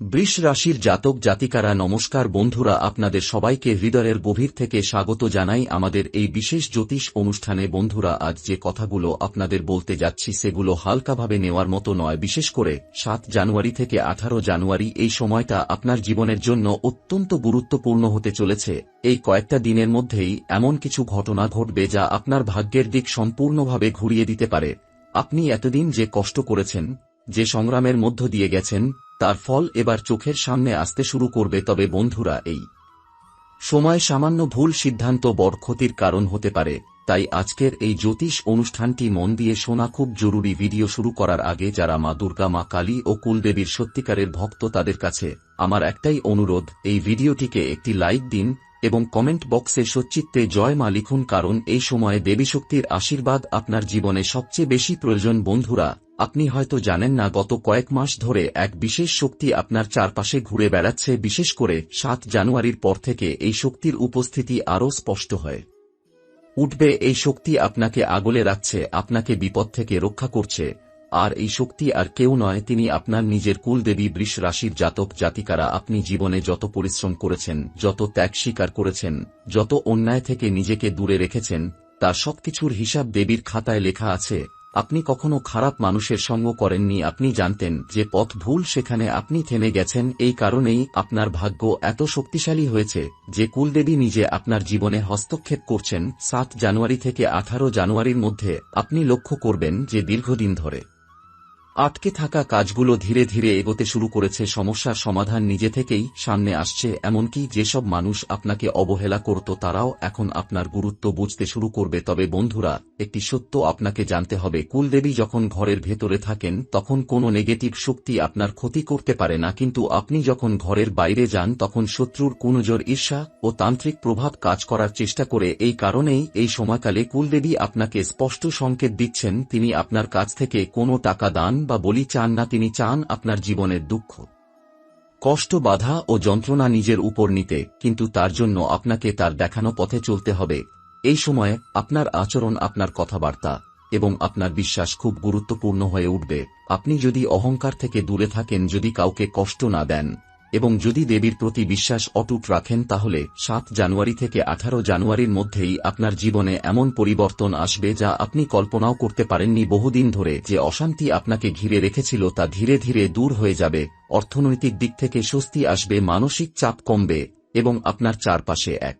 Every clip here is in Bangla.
বৃষ রাশির জাতক জাতিকারা, নমস্কার বন্ধুরা, আপনাদের সবাইকে হৃদয়ের গভীর থেকে স্বাগত জানাই আমাদের এই বিশেষ জ্যোতিষ অনুষ্ঠানে। বন্ধুরা, আজ যে কথাগুলো আপনাদের বলতে যাচ্ছি সেগুলো হালকাভাবে নেওয়ার মতো নয়। বিশেষ করে সাত জানুয়ারি থেকে আঠারো জানুয়ারি এই সময়টা আপনার জীবনের জন্য অত্যন্ত গুরুত্বপূর্ণ হতে চলেছে। এই কয়েকটা দিনের মধ্যেই এমন কিছু ঘটনা ঘটবে যা আপনার ভাগ্যের দিক সম্পূর্ণভাবে ঘুরিয়ে দিতে পারে। আপনি এতদিন যে কষ্ট করেছেন, যে সংগ্রামের মধ্য দিয়ে গেছেন তার ফল এবার চোখের সামনে আসতে শুরু করবে, তবে বন্ধুরা, এই সময় সামান্য ভুল সিদ্ধান্ত বড় ক্ষতির কারণ হতে পারে। তাই আজকের এই জ্যোতিষ অনুষ্ঠানটি মন দিয়ে শোনা খুব জরুরি ভিডিও শুরু করার আগে যারা মা দুর্গা, মা কালী ও কুলদেবীর সত্যিকারের ভক্ত তাদের কাছে আমার একটাই অনুরোধ, এই ভিডিওটিকে একটি লাইক দিন এবং কমেন্ট বক্সে সচ্চিত্তে জয় মা লিখুন, কারণ এই সময়ে দেবীশক্তির আশীর্বাদ আপনার জীবনে সবচেয়ে বেশি প্রয়োজন। বন্ধুরা, আপনি হয়তো জানেন না, গত কয়েক মাস ধরে এক বিশেষ শক্তি আপনার চারপাশে ঘুরে বেড়াচ্ছে। বিশেষ করে সাত জানুয়ারির পর থেকে এই শক্তির উপস্থিতি আরও স্পষ্ট হয়। উঠবে, এই শক্তি আপনাকে আগলে রাখছে, আপনাকে বিপদ থেকে রক্ষা করছে। আর এই শক্তি আর কেউ নয়, তিনি আপনার নিজের কুলদেবী বৃষ রাশির জাতক জাতিকারা। আপনি জীবনে যত পরিশ্রম করেছেন, যত ত্যাগ স্বীকার করেছেন, যত অন্যায় থেকে নিজেকে দূরে রেখেছেন, তার সবকিছুর হিসাব দেবীর খাতায় লেখা আছে। আপনি কখনো খারাপ মানুষের সঙ্গ করেননি। আপনি জানতেন যে পথ ভুল, সেখানে আপনি থেমে গেছেন। এই কারণেই আপনার ভাগ্য এত শক্তিশালী হয়েছে যে কুলদেবী নিজে আপনার জীবনে হস্তক্ষেপ করছেন। সাত জানুয়ারি থেকে আঠারো জানুয়ারির মধ্যে। আপনি লক্ষ্য করবেন যে দীর্ঘদিন ধরে আটকে থাকা কাজগুলো ধীরে ধীরে এগোতে শুরু করেছে, সমস্যার সমাধান নিজে থেকেই সামনে আসছে, এমনকি যেসব মানুষ আপনাকে অবহেলা করত তারাও এখন আপনার গুরুত্ব বুঝতে শুরু করবে। তবে বন্ধুরা, একটি সত্য আপনাকে জানতে হবে, কুলদেবী যখন ঘরের ভেতরে থাকেন, তখন কোনো নেগেটিভ শক্তি আপনার ক্ষতি করতে পারে না, কিন্তু আপনি যখন ঘরের বাইরে যান, তখন শত্রুর কুনজর ঈর্ষা ও তান্ত্রিক প্রভাব কাজ করার চেষ্টা করে। এই কারণেই এই সময়কালে কুলদেবী আপনাকে স্পষ্ট সংকেত দিচ্ছেন, তিনি আপনার কাছ থেকে কোনো টাকা দান বা বলি চান না তিনি চান আপনার জীবনের দুঃখ। কষ্ট, বাধা ও যন্ত্রণা নিজের উপর নিতে, কিন্তু তার জন্য আপনাকে তার দেখানো পথে চলতে হবে। এই সময়ে আপনার আচরণ, আপনার কথাবার্তা এবং আপনার বিশ্বাস খুব গুরুত্বপূর্ণ হয়ে উঠবে। আপনি যদি অহংকার থেকে দূরে থাকেন, যদি কাউকে কষ্ট না দেন এবং যদি দেবীর প্রতি বিশ্বাস অটুট রাখেন তাহলে সাত জানুয়ারি থেকে আঠারো জানুয়ারির মধ্যেই আপনার জীবনে এমন পরিবর্তন আসবে যা আপনি কল্পনাও করতে পারেননি বহুদিন ধরে যে অশান্তি আপনাকে ঘিরে রেখেছিল তা ধীরে ধীরে দূর হয়ে যাবে, অর্থনৈতিক দিক থেকে স্বস্তি আসবে, মানসিক চাপ কমবে, এবং আপনার চারপাশে এক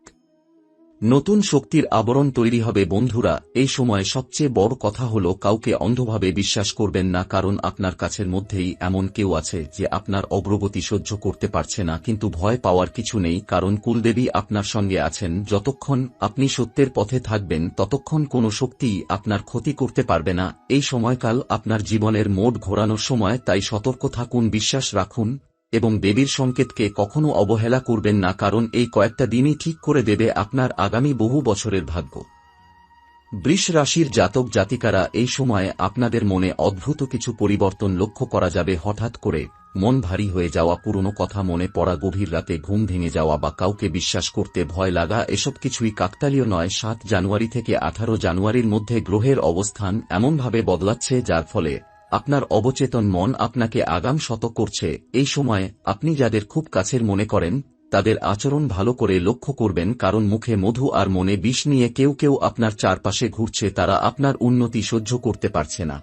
নতুন শক্তির আবরণ তৈরি হবে, বন্ধুরা। এই সময় সবচেয়ে বড় কথা হল, কাউকে অন্ধভাবে বিশ্বাস করবেন না, কারণ আপনার কাছের মধ্যেই এমন কেউ আছে যে আপনার অগ্রগতি সহ্য করতে পারছে না। কিন্তু ভয় পাওয়ার কিছু নেই, কারণ কুলদেবী আপনার সঙ্গে আছেন। যতক্ষণ আপনি সত্যের পথে থাকবেন, ততক্ষণ কোনো শক্তি আপনার ক্ষতি করতে পারবে না। এই সময়কাল আপনার জীবনের মোড ঘোরানোর সময়, তাই সতর্ক থাকুন, বিশ্বাস রাখুন। এবং দেবীর সংকেতকে কখনো অবহেলা করবেন না, কারণ এই কয়েকটা দিনই ঠিক করে দেবে আপনার আগামী বহু বছরের ভাগ্য। বৃষ রাশির জাতক জাতিকারা এই সময়ে আপনাদের মনে অদ্ভুত কিছু পরিবর্তন লক্ষ্য করা যাবে। হঠাৎ করে মন ভারী হয়ে যাওয়া, পুরনো কথা মনে পড়া, গভীর রাতে ঘুম ভেঙে যাওয়া বা কাউকে বিশ্বাস করতে ভয় লাগা, এসব কিছুই কাকতালীয় নয়। সাত জানুয়ারি থেকে আঠারো জানুয়ারির মধ্যে গ্রহের অবস্থান এমনভাবে বদলাচ্ছে, যার ফলে আপনার অবচেতন মন আপনাকে আগাম শত করছে। এই সময়ে আপনি যাদের খুব কাছের মনে করেন, তাদের আচরণ ভালো করে লক্ষ্য করবেন কারণ মুখে মধু আর মনে বিষ নিয়ে কেউ কেউ আপনার চারপাশে ঘুরছে, তারা আপনার উন্নতি সহ্য করতে পারছে না।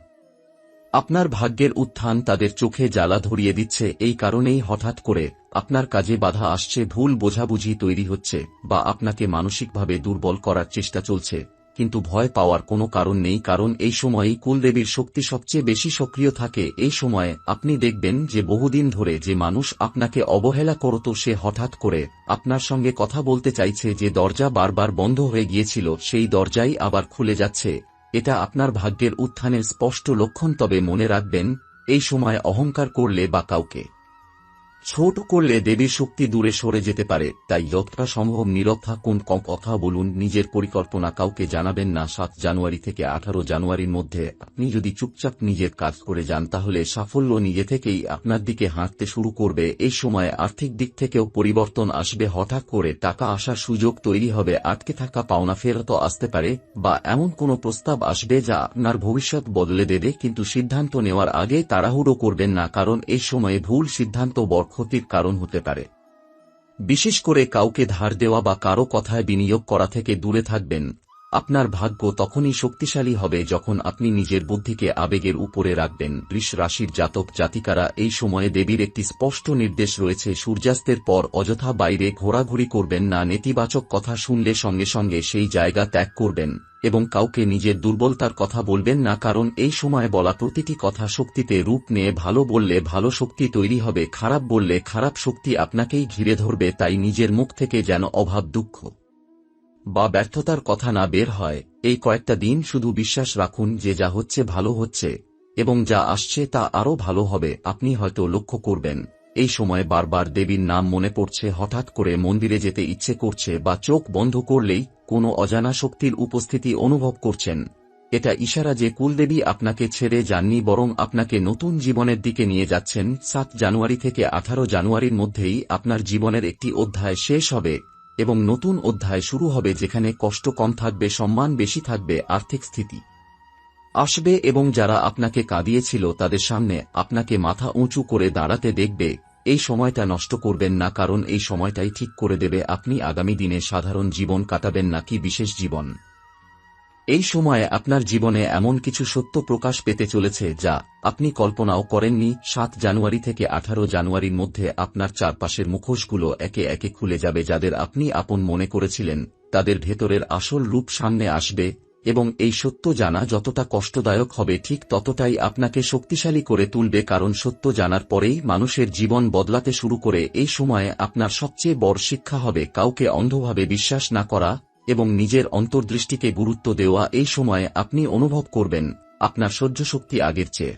আপনার ভাগ্যের উত্থান তাদের চোখে জ্বালা ধরিয়ে দিচ্ছে, এই কারণেই হঠাৎ করে আপনার কাজে বাধা আসছে, ভুল বোঝাবুঝি তৈরি হচ্ছে বা আপনাকে মানসিকভাবে দুর্বল করার চেষ্টা চলছে। কিন্তু ভয় পাওয়ার কোনো কারণ নেই কারণ এই সময়েই কুলদেবীর শক্তি সবচেয়ে বেশি সক্রিয় থাকে। এই সময়ে আপনি দেখবেন যে বহুদিন ধরে যে মানুষ আপনাকে অবহেলা করত সে হঠাৎ করে আপনার সঙ্গে কথা বলতে চাইছে যে দরজা বারবার বন্ধ হয়ে গিয়েছিল, সেই দরজাই আবার খুলে যাচ্ছে। এটা আপনার ভাগ্যের উত্থানের স্পষ্ট লক্ষণ, তবে মনে রাখবেন, এই সময় অহংকার করলে বা কাউকে ছোট করলে দেবীর শক্তি দূরে সরে যেতে পারে, তাই যতটা সম্ভব নীরব থাকুন কথা বলুন, নিজের পরিকল্পনা কাউকে জানাবেন না। সাত জানুয়ারি থেকে আঠারো জানুয়ারির মধ্যে আপনি যদি চুপচাপ নিজের কাজ করে যান, তাহলে সাফল্য নিজে থেকেই আপনার দিকে হাঁটতে শুরু করবে। এই সময় আর্থিক দিক থেকেও পরিবর্তন আসবে। হঠাৎ করে টাকা আসার সুযোগ তৈরি হবে। আটকে থাকা পাওনা ফেরত আসতে পারে, বা এমন কোনো প্রস্তাব আসবে যা আপনার ভবিষ্যৎ বদলে দেবে, কিন্তু সিদ্ধান্ত নেওয়ার আগে তাড়াহুড়ো করবেন না, কারণ এই সময়ে ভুল সিদ্ধান্ত বড় ক্ষতির কারণ হতে পারে। বিশেষ করে কাউকে ধার দেওয়া বা কারও কথায় বিনিয়োগ করা থেকে দূরে থাকবেন। আপনার ভাগ্য তখনই শক্তিশালী হবে যখন আপনি নিজের বুদ্ধিকে আবেগের উপরে রাখবেন। বৃষ রাশির জাতক জাতিকারা এই সময়ে দেবীর একটি স্পষ্ট নির্দেশ রয়েছে, সূর্যাস্তের পর অযথা বাইরে ঘোরাঘুরি করবেন না, নেতিবাচক কথা শুনলে সঙ্গে সঙ্গে সেই জায়গা ত্যাগ করবেন। এবং কাউকে নিজের দুর্বলতার কথা বলবেন না, কারণ এই সময় বলা প্রতিটি কথা শক্তিতে রূপ নিয়ে ভালো বললে ভালো শক্তি তৈরি হবে, খারাপ বললে খারাপ শক্তি আপনাকেই ঘিরে ধরবে, তাই নিজের মুখ থেকে যেন অভাব, দুঃখ বা ব্যর্থতার কথা না বের হয়। এই কয়েকটা দিন শুধু বিশ্বাস রাখুন যে যা হচ্ছে ভালো হচ্ছে এবং যা আসছে তা আরও ভালো হবে, আপনি হয়তো লক্ষ্য করবেন। এই সময় বারবার দেবীর নাম মনে পড়ছে, হঠাৎ করে মন্দিরে যেতে ইচ্ছে করছে বা চোখ বন্ধ করলেই কোনো অজানা শক্তির উপস্থিতি অনুভব করছেন। এটা ইশারা যে কুলদেবী আপনাকে ছেড়ে যাননি বরং আপনাকে নতুন জীবনের দিকে নিয়ে যাচ্ছেন, সাত জানুয়ারি থেকে আঠারো জানুয়ারির মধ্যেই আপনার জীবনের একটি অধ্যায় শেষ হবে এবং নতুন অধ্যায় শুরু হবে যেখানে কষ্ট কম থাকবে, সম্মান বেশি থাকবে, আর্থিক স্থিতি আসবে এবং যারা আপনাকে কাঁদিয়েছিল তাদের সামনে আপনাকে মাথা উঁচু করে দাঁড়াতে দেখবে। এই সময়টা নষ্ট করবেন না, কারণ এই সময়টাই ঠিক করে দেবে। আপনি আগামী দিনে সাধারণ জীবন কাটাবেন নাকি বিশেষ জীবন? এই সময়ে আপনার জীবনে এমন কিছু সত্য প্রকাশ পেতে চলেছে যা আপনি কল্পনাও করেননি। সাত জানুয়ারি থেকে আঠারো জানুয়ারির মধ্যে আপনার চারপাশের মুখোশগুলো একে একে খুলে যাবে, যাদের আপনি আপন মনে করেছিলেন। তাদের ভেতরের আসল রূপ সামনে আসবে। এবং এই সত্য জানা যতটা কষ্টদায়ক হবে ঠিক ততটাই আপনাকে শক্তিশালী করে তুলবে কারণ সত্য জানার পরেই মানুষের জীবন বদলাতে শুরু করে এই সময়ে আপনার সবচেয়ে বড় শিক্ষা হবে কাউকে অন্ধভাবে বিশ্বাস না করা এবং নিজের অন্তর্দৃষ্টিকে গুরুত্ব দেওয়া এই সময়ে আপনি অনুভব করবেন আপনার সহ্য শক্তি আগের চেয়ে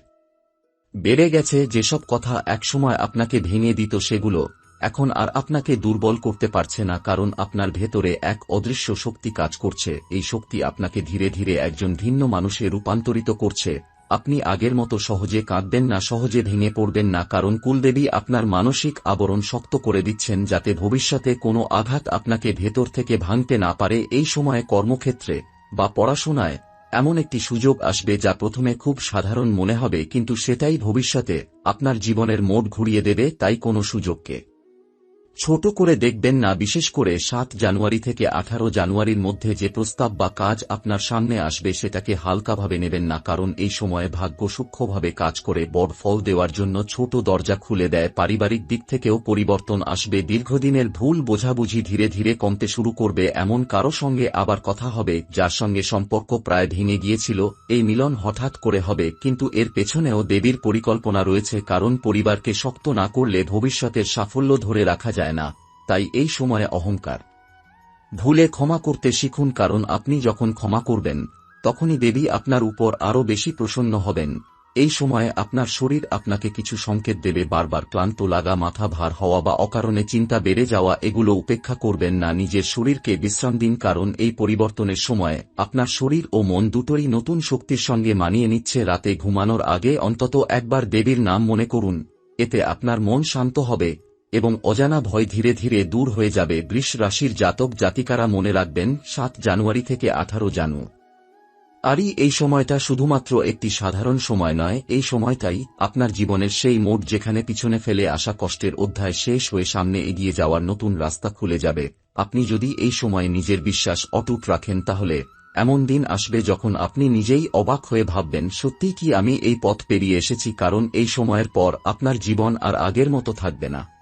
বেড়ে গেছে যেসব কথা একসময় আপনাকে ভেঙে দিত সেগুলো। এখন আর আপনাকে দুর্বল করতে পারছে না কারণ আপনার ভেতরে এক অদৃশ্য শক্তি কাজ করছে। এই শক্তি আপনাকে ধীরে ধীরে একজন ভিন্ন মানুষে রূপান্তরিত করছে। আপনি আগের মতো সহজে কাঁদবেন না, সহজে ভেঙে পড়বেন না কারণ কুলদেবী আপনার মানসিক আবরণ শক্ত করে দিচ্ছেন যাতে ভবিষ্যতে কোনো আঘাত আপনাকে ভেতর থেকে ভাঙতে না পারে এই সময়ে কর্মক্ষেত্রে বা পড়াশোনায়। এমন একটি সুযোগ আসবে যা প্রথমে খুব সাধারণ মনে হবে, কিন্তু সেটাই ভবিষ্যতে আপনার জীবনের মোড় ঘুরিয়ে দেবে, তাই কোনো সুযোগকে ছোট করে দেখবেন না, বিশেষ করে সাত জানুয়ারি থেকে আঠারো জানুয়ারির মধ্যে যে প্রস্তাব বা কাজ আপনার সামনে আসবে সেটাকে হালকাভাবে নেবেন না, কারণ এই সময়ে ভাগ্য সূক্ষ্মভাবে কাজ করে, বড় ফল দেওয়ার জন্য ছোট দরজা খুলে দেয়, পারিবারিক দিক থেকেও পরিবর্তন আসবে, দীর্ঘদিনের ভুল বোঝাবুঝি ধীরে ধীরে কমতে শুরু করবে, এমন কারও সঙ্গে আবার কথা হবে, যার সঙ্গে সম্পর্ক প্রায় ভেঙে গিয়েছিল, এই মিলন হঠাৎ করে হবে, কিন্তু এর পেছনেও দেবীর পরিকল্পনা রয়েছে, কারণ পরিবারকে শক্ত না করলে ভবিষ্যতের সাফল্য ধরে রাখা যায়। না, তাই এই সময়ে অহংকার। ভুলে ক্ষমা করতে শিখুন, কারণ আপনি যখন ক্ষমা করবেন, তখনই দেবী আপনার উপর আরও বেশি প্রসন্ন হবেন। এই সময়ে আপনার শরীর আপনাকে কিছু সংকেত দেবে, বারবার ক্লান্ত লাগা, মাথা ভার হওয়া বা অকারণে চিন্তা বেড়ে যাওয়া, এগুলো উপেক্ষা করবেন না, নিজের শরীরকে বিশ্রাম দিন, কারণ এই পরিবর্তনের সময় আপনার শরীর ও মন দুটোই নতুন শক্তির সঙ্গে মানিয়ে নিচ্ছে। রাতে ঘুমানোর আগে অন্তত একবার দেবীর নাম মনে করুন, এতে আপনার মন শান্ত হবে। এবং অজানা ভয় ধীরে ধীরে দূর হয়ে যাবে। বৃষ রাশির জাতক জাতিকারা মনে রাখবেন, সাত জানুয়ারি থেকে আঠারো জানু। আরই এই সময়টা শুধুমাত্র একটি সাধারণ সময় নয়, এই সময়টাই আপনার জীবনের সেই মোড় যেখানে পিছনে ফেলে আসা কষ্টের অধ্যায় শেষ হয়ে সামনে এগিয়ে যাওয়ার নতুন রাস্তা খুলে যাবে। আপনি যদি এই সময় নিজের বিশ্বাস অটুট রাখেন তাহলে এমন দিন আসবে যখন আপনি নিজেই অবাক হয়ে ভাববেন, সত্যিই কি আমি এই পথ পেরিয়ে এসেছি? কারণ এই সময়ের পর আপনার জীবন আর আগের মতো থাকবে না।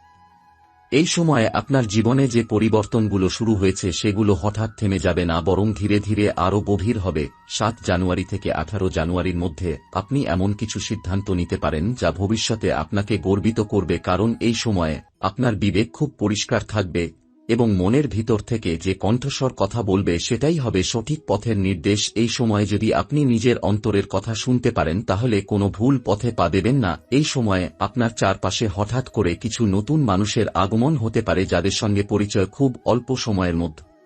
এই সময়ে আপনার জীবনে যে পরিবর্তনগুলো শুরু হয়েছে সেগুলো হঠাৎ থেমে যাবে না, বরং ধীরে ধীরে আরও গভীর হবে। সাত জানুয়ারি থেকে আঠারো জানুয়ারির মধ্যে আপনি এমন কিছু সিদ্ধান্ত নিতে পারেন যা ভবিষ্যতে আপনাকে গর্বিত করবে, কারণ এই সময়ে আপনার বিবেক খুব পরিষ্কার থাকবে। এবং মনের ভিতর থেকে যে কণ্ঠস্বর কথা বলবে সেটাই হবে সঠিক পথের নির্দেশ। এই সময়ে যদি আপনি নিজের অন্তরের কথা শুনতে পারেন, তাহলে কোনো ভুল পথে পা দেবেন না। এই সময়ে আপনার চারপাশে হঠাৎ করে কিছু নতুন মানুষের আগমন হতে পারে, যাদের সঙ্গে পরিচয় খুব অল্প সময়ের মধ্যে।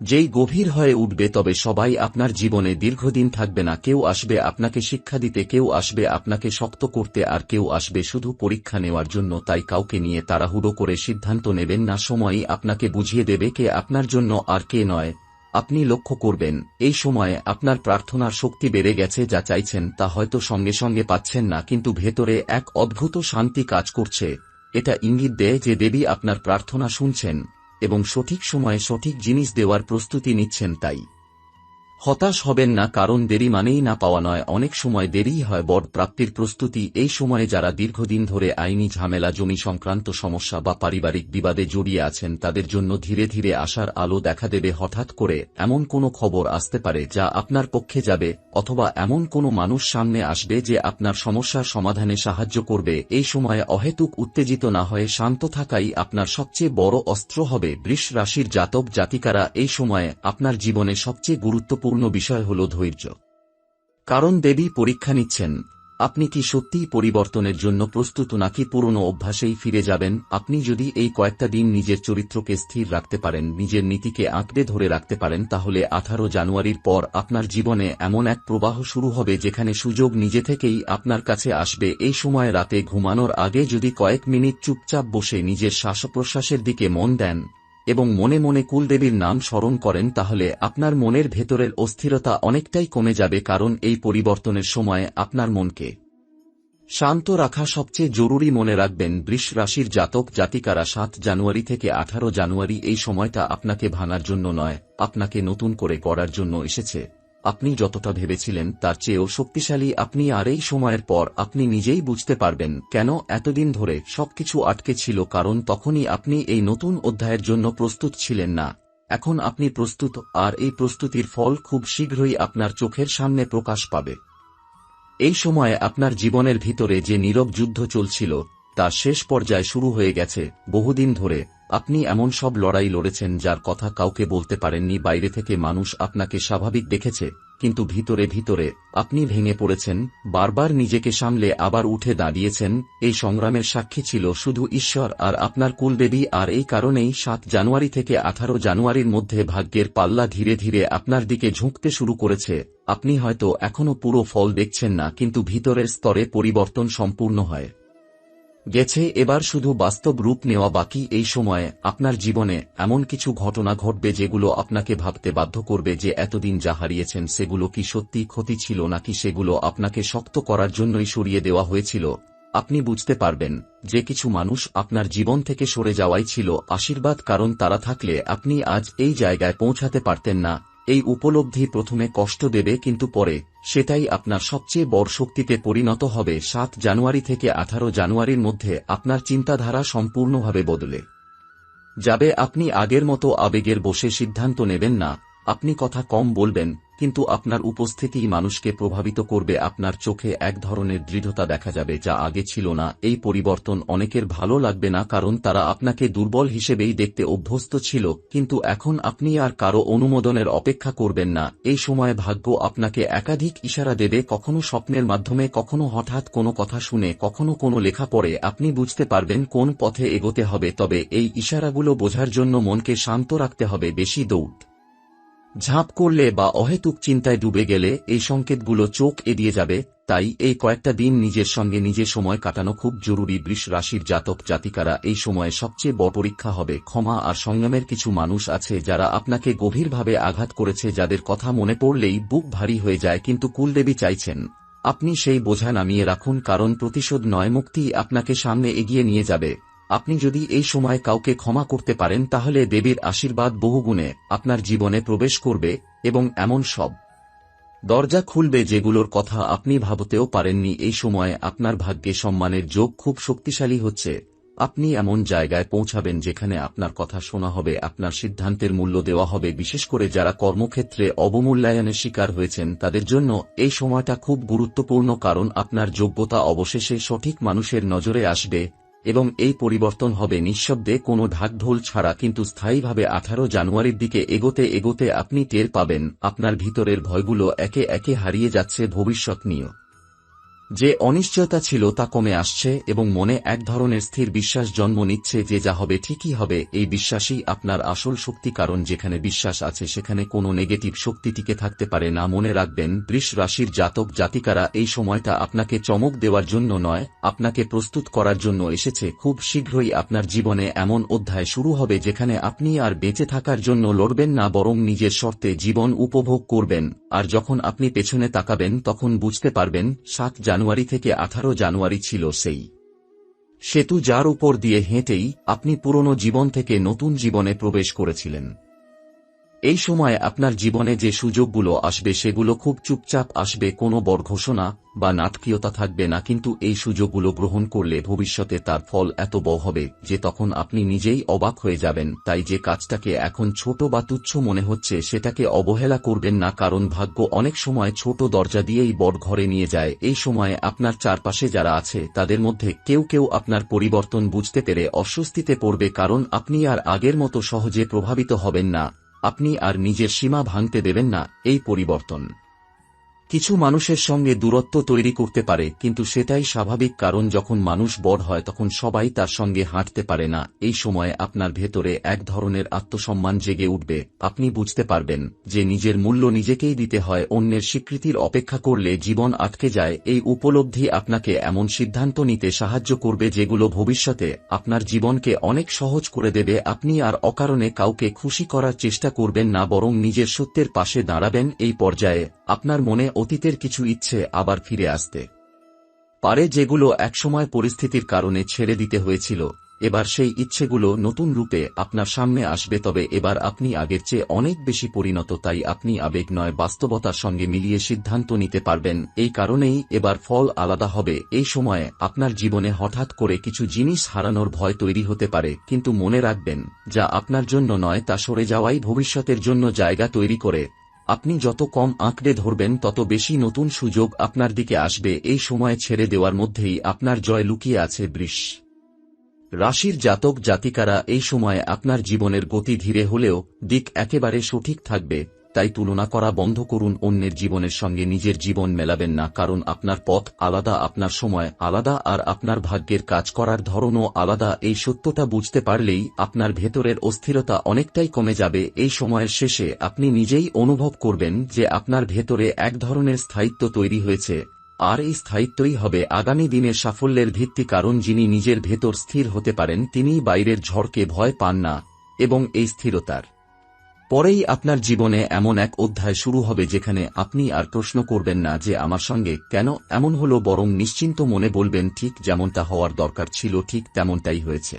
যেই গভীর হয়ে উঠবে তবে সবাই আপনার জীবনে দীর্ঘদিন থাকবে না, কেউ আসবে আপনাকে শিক্ষা দিতে, কেউ আসবে আপনাকে শক্ত করতে আর কেউ আসবে শুধু পরীক্ষা নেওয়ার জন্য, তাই কাউকে নিয়ে তাড়াহুড়ো করে সিদ্ধান্ত নেবেন না, সময়ই আপনাকে বুঝিয়ে দেবে কে আপনার জন্য আর কে নয়। আপনি লক্ষ্য করবেন, এই সময়ে আপনার প্রার্থনার শক্তি বেড়ে গেছে, যা চাইছেন তা হয়তো সঙ্গে সঙ্গে পাচ্ছেন না, কিন্তু ভেতরে এক অদ্ভুত শান্তি কাজ করছে। এটা ইঙ্গিত দেয় যে দেবী আপনার প্রার্থনা শুনছেন। এবং সঠিক সময়ে সঠিক জিনিস দেওয়ার প্রস্তুতি নিচ্ছেন তাই। হতাশ হবেন না, কারণ দেরি মানেই না পাওয়া নয়। অনেক সময় দেরিই হয় বড় প্রাপ্তির প্রস্তুতি। এই সময়ে যারা দীর্ঘদিন ধরে আইনি ঝামেলা, জমি সংক্রান্ত সমস্যা বা পারিবারিক বিবাদে জড়িয়ে আছেন, তাদের জন্য ধীরে ধীরে আসার আলো দেখা দেবে। হঠাৎ করে এমন কোনো খবর আসতে পারে যা আপনার পক্ষে যাবে, অথবা এমন কোনো মানুষ সামনে আসবে যে আপনার সমস্যার সমাধানে সাহায্য করবে। এই সময়ে অহেতুক উত্তেজিত না হয়ে শান্ত থাকাই আপনার সবচেয়ে বড় অস্ত্র হবে। বৃষ রাশির জাতক জাতিকারা এই সময়ে আপনার জীবনে সবচেয়ে গুরুত্বপূর্ণ গুরুত্বপূর্ণ বিষয় হল ধৈর্য। কারণ দেবী পরীক্ষা নিচ্ছেন, আপনি কি সত্যিই পরিবর্তনের জন্য প্রস্তুত নাকি পুরনো অভ্যাসেই ফিরে যাবেন? আপনি যদি এই কয়েকটা দিন নিজের চরিত্রকে স্থির রাখতে পারেন, নিজের নীতিকে আঁকড়ে ধরে রাখতে পারেন, তাহলে আঠারো জানুয়ারির পর আপনার জীবনে এমন এক প্রবাহ শুরু হবে যেখানে সুযোগ নিজে থেকেই আপনার কাছে আসবে। এই সময় রাতে ঘুমানোর আগে যদি কয়েক মিনিট চুপচাপ বসে নিজের শ্বাস প্রশ্বাসের দিকে মন দেন এবং মনে মনে কুলদেবীর নাম স্মরণ করেন তাহলে আপনার মনের ভেতরের অস্থিরতা অনেকটাই কমে যাবে কারণ এই পরিবর্তনের সময়ে আপনার মনকে শান্ত রাখা সবচেয়ে জরুরি মনে রাখবেন বৃষ রাশির জাতক জাতিকারা সাত জানুয়ারি থেকে আঠারো জানুয়ারি এই সময়টা আপনাকে ভাঙার জন্য নয়, আপনাকে নতুন করে গড়ার জন্য এসেছে। আপনি যতটা ভেবেছিলেন তার চেয়েও শক্তিশালী আপনি আর এই সময়ের পর আপনি নিজেই বুঝতে পারবেন কেন এতদিন ধরে সবকিছু আটকে ছিল কারণ তখনই আপনি এই নতুন অধ্যায়ের জন্য প্রস্তুত ছিলেন না। এখন আপনি প্রস্তুত আর এই প্রস্তুতির ফল খুব শীঘ্রই আপনার চোখের সামনে প্রকাশ পাবে। এই সময়ে আপনার জীবনের ভিতরে যে নীরব যুদ্ধ চলছিল তা শেষ পর্যায়ে শুরু হয়ে গেছে। বহুদিন ধরে আপনি এমন সব লড়াই লড়েছেন যার কথা কাউকে বলতে পারেননি, বাইরে থেকে মানুষ আপনাকে স্বাভাবিক দেখেছে, কিন্তু ভিতরে ভিতরে আপনি ভেঙে পড়েছেন, বারবার নিজেকে সামলে আবার উঠে দাঁড়িয়েছেন, এই সংগ্রামের সাক্ষী ছিল শুধু ঈশ্বর আর আপনার কুলদেবী আর এই কারণেই সাত জানুয়ারি থেকে আঠারো জানুয়ারির মধ্যে ভাগ্যের পাল্লা ধীরে ধীরে আপনার দিকে ঝুঁকতে শুরু করেছে। আপনি হয়তো এখনও পুরো ফল দেখছেন না, কিন্তু ভিতরের স্তরে পরিবর্তন সম্পূর্ণ হয়। গেছে, এবার শুধু বাস্তব রূপ নেওয়া বাকি, এই সময়ে আপনার জীবনে এমন কিছু ঘটনা ঘটবে যেগুলো আপনাকে ভাবতে বাধ্য করবে যে এতদিন যা হারিয়েছেন সেগুলো কি সত্যি ক্ষতি ছিল নাকি সেগুলো আপনাকে শক্ত করার জন্যই সরিয়ে দেওয়া হয়েছিল। আপনি বুঝতে পারবেন যে কিছু মানুষ আপনার জীবন থেকে সরে যাওয়াই ছিল আশীর্বাদ, কারণ তারা থাকলে আপনি আজ এই জায়গায় পৌঁছাতে পারতেন না। এই উপলব্ধি প্রথমে কষ্ট দেবে, কিন্তু পরে সেটাই আপনার সবচেয়ে বড় শক্তিতে পরিণত হবে সাত জানুয়ারি থেকে আঠারো জানুয়ারির মধ্যে আপনার চিন্তাধারা সম্পূর্ণভাবে বদলে। যাবে আপনি আগের মতো আবেগের বসে সিদ্ধান্ত নেবেন না। আপনি কথা কম বলবেন কিন্তু আপনার উপস্থিতি মানুষকে প্রভাবিত করবে। আপনার চোখে এক ধরনের দৃঢ়তা দেখা যাবে যা আগে ছিল না। এই পরিবর্তন অনেকের ভালো লাগবে না কারণ তারা আপনাকে দুর্বল হিসেবেই দেখতে অভ্যস্ত ছিল, কিন্তু এখন আপনি আর কারও অনুমোদনের অপেক্ষা করবেন না। এই সময় ভাগ্য আপনাকে একাধিক ইশারা দেবে, কখনো স্বপ্নের মাধ্যমে, কখনো হঠাৎ কোনো কথা শুনে, কখনো কোনো লেখা পড়ে। আপনি বুঝতে পারবেন কোন পথে এগোতে হবে, তবে এই ইশারাগুলো বোঝার জন্য মনকে শান্ত রাখতে হবে। বেশি দৌড়। ঝাঁপ করলে বা অহেতুক চিন্তায় ডুবে গেলে এই সংকেতগুলো চোখ এড়িয়ে যাবে, তাই এই কয়েকটা দিন নিজের সঙ্গে নিজে সময় কাটানো খুব জরুরি বৃষ রাশির জাতক জাতিকারা এই সময়ে সবচেয়ে বড় পরীক্ষা হবে ক্ষমা আর সংযমের কিছু মানুষ আছে যারা আপনাকে গভীরভাবে আঘাত করেছে যাদের কথা মনে পড়লেই বুক ভারী হয়ে যায় কিন্তু কুলদেবী চাইছেন। আপনি সেই বোঝা নামিয়ে রাখুন কারণ প্রতিশোধ নয়, মুক্তি আপনাকে সামনে এগিয়ে নিয়ে যাবে। আপনি যদি এই সময় কাউকে ক্ষমা করতে পারেন, তাহলে দেবীর আশীর্বাদ বহুগুণে আপনার জীবনে প্রবেশ করবে এবং এমন সব দরজা খুলবে যেগুলোর কথা আপনি ভাবতেও পারেননি। এই সময়ে আপনার ভাগ্যে সম্মানের যোগ খুব শক্তিশালী হচ্ছে। আপনি এমন জায়গায় পৌঁছাবেন যেখানে আপনার কথা শোনা হবে, আপনার সিদ্ধান্তের মূল্য দেওয়া হবে। বিশেষ করে যারা কর্মক্ষেত্রে অবমূল্যায়নের শিকার হয়েছেন, তাদের জন্য এই সময়টা খুব গুরুত্বপূর্ণ, কারণ আপনার যোগ্যতা অবশেষে সঠিক মানুষের নজরে আসবে এবং এই পরিবর্তন হবে নিঃশব্দে কোনো ঢাকঢোল ছাড়া কিন্তু স্থায়ীভাবে আঠারো জানুয়ারির দিকে এগোতে এগোতে আপনি টের পাবেন, আপনার ভিতরের ভয়গুলো একে একে হারিয়ে যাচ্ছে ভবিষ্যৎ নিয়ে যে অনিশ্চয়তা ছিল তা কমে আসছে এবং মনে এক ধরনের স্থির বিশ্বাস জন্ম নিচ্ছে যে যা হবে ঠিকই হবে, এই বিশ্বাসই আপনার আসল শক্তি, কারণ যেখানে বিশ্বাস আছে সেখানে কোনো নেগেটিভ শক্তি টিকে থাকতে পারে না। মনে রাখবেন, বৃষ রাশির জাতক জাতিকারা এই সময়টা আপনাকে চমক দেওয়ার জন্য নয়, আপনাকে প্রস্তুত করার জন্য এসেছে। খুব শীঘ্রই আপনার জীবনে এমন অধ্যায় শুরু হবে যেখানে আপনি আর বেঁচে থাকার জন্য লড়বেন না, বরং নিজের শর্তে জীবন উপভোগ করবেন। আর যখন আপনি পেছনে তাকাবেন, তখন বুঝতে পারবেন, সাত জানুয়ারি থেকে আঠারো জানুয়ারি ছিল সেই। সেতু যার উপর দিয়ে হেঁটেই আপনি পুরনো জীবন থেকে নতুন জীবনে প্রবেশ করেছিলেন। এই সময় আপনার জীবনে যে সুযোগগুলো আসবে সেগুলো খুব চুপচাপ আসবে, কোনো বড় ঘোষণা বা নাটকীয়তা থাকবে না, কিন্তু এই সুযোগগুলো গ্রহণ করলে ভবিষ্যতে তার ফল এত বড় হবে যে তখন আপনি নিজেই অবাক হয়ে যাবেন। তাই যে কাজটাকে এখন ছোট বা তুচ্ছ মনে হচ্ছে সেটাকে অবহেলা করবেন না, কারণ ভাগ্য অনেক সময় ছোট দরজা দিয়েই বড় ঘরে নিয়ে যায়। এই সময়ে আপনার চারপাশে যারা আছে, তাদের মধ্যে কেউ কেউ আপনার পরিবর্তন বুঝতে পেরে অস্বস্তিতে পড়বে, কারণ আপনি আর আগের মতো সহজে প্রভাবিত হবেন না। আপনি আর নিজের সীমা ভাঙতে দেবেন না এই পরিবর্তন। কিছু মানুষের সঙ্গে দূরত্ব তৈরি করতে পারে, কিন্তু সেটাই স্বাভাবিক কারণ যখন মানুষ বড় হয় তখন সবাই তার সঙ্গে হাঁটতে পারে না। এই সময়ে আপনার ভেতরে এক ধরনের আত্মসম্মান জেগে উঠবে। আপনি বুঝতে পারবেন যে নিজের মূল্য নিজেকেই দিতে হয়, অন্যের স্বীকৃতির অপেক্ষা করলে জীবন আটকে যায়। এই উপলব্ধি আপনাকে এমন সিদ্ধান্ত নিতে সাহায্য করবে যেগুলো ভবিষ্যতে আপনার জীবনকে অনেক সহজ করে দেবে। আপনি আর অকারণে কাউকে খুশি করার চেষ্টা করবেন না, বরং নিজের সত্যের পাশে দাঁড়াবেন। এই পর্যায়ে আপনার মনে অতীতের কিছু ইচ্ছে আবার ফিরে আসতে। পারে যেগুলো একসময় পরিস্থিতির কারণে ছেড়ে দিতে হয়েছিল, এবার সেই ইচ্ছেগুলো নতুন রূপে আপনার সামনে আসবে, তবে এবার আপনি আগের চেয়ে অনেক বেশি পরিণত, তাই আপনি আবেগ নয়, বাস্তবতার সঙ্গে মিলিয়ে সিদ্ধান্ত নিতে পারবেন। এই কারণেই এবার ফল আলাদা হবে। এই সময়ে আপনার জীবনে হঠাৎ করে কিছু জিনিস হারানোর ভয় তৈরি হতে পারে, কিন্তু মনে রাখবেন, যা আপনার জন্য নয়, তা সরে যাওয়াই ভবিষ্যতের জন্য জায়গা তৈরি করে। আপনি যত কম আঁকড়ে ধরবেন, তত বেশি নতুন সুযোগ আপনার দিকে আসবে। এই সময় ছেড়ে দেওয়ার মধ্যেই আপনার জয় লুকিয়ে আছে বৃষ। রাশির জাতক জাতিকারা এই সময় আপনার জীবনের গতি ধীরে হলেও দিক একেবারে সঠিক থাকবে। তাই তুলনা করা বন্ধ করুন, অন্যের জীবনের সঙ্গে নিজের জীবন মেলাবেন না, কারণ আপনার পথ আলাদা, আপনার সময় আলাদা, আর আপনার ভাগ্যের কাজ করার ধরনও আলাদা। এই সত্যটা বুঝতে পারলেই আপনার ভেতরের অস্থিরতা অনেকটাই কমে যাবে। এই সময়ের শেষে আপনি নিজেই অনুভব করবেন যে আপনার ভেতরে এক ধরনের স্থায়িত্ব তৈরি হয়েছে। আর এই স্থায়িত্বই হবে আগামী দিনের সাফল্যের ভিত্তি, কারণ যিনি নিজের ভেতর স্থির হতে পারেন, তিনিই বাইরের ঝড়কে ভয় পান না, এবং এই স্থিরতার পরেই আপনার জীবনে এমন এক অধ্যায় শুরু হবে যেখানে আপনি আর প্রশ্ন করবেন না যে আমার সঙ্গে কেন এমন হলো, বরং নিশ্চিন্ত মনে বলবেন, ঠিক যেমনটা হওয়ার দরকার ছিল, ঠিক তেমনটাই হয়েছে।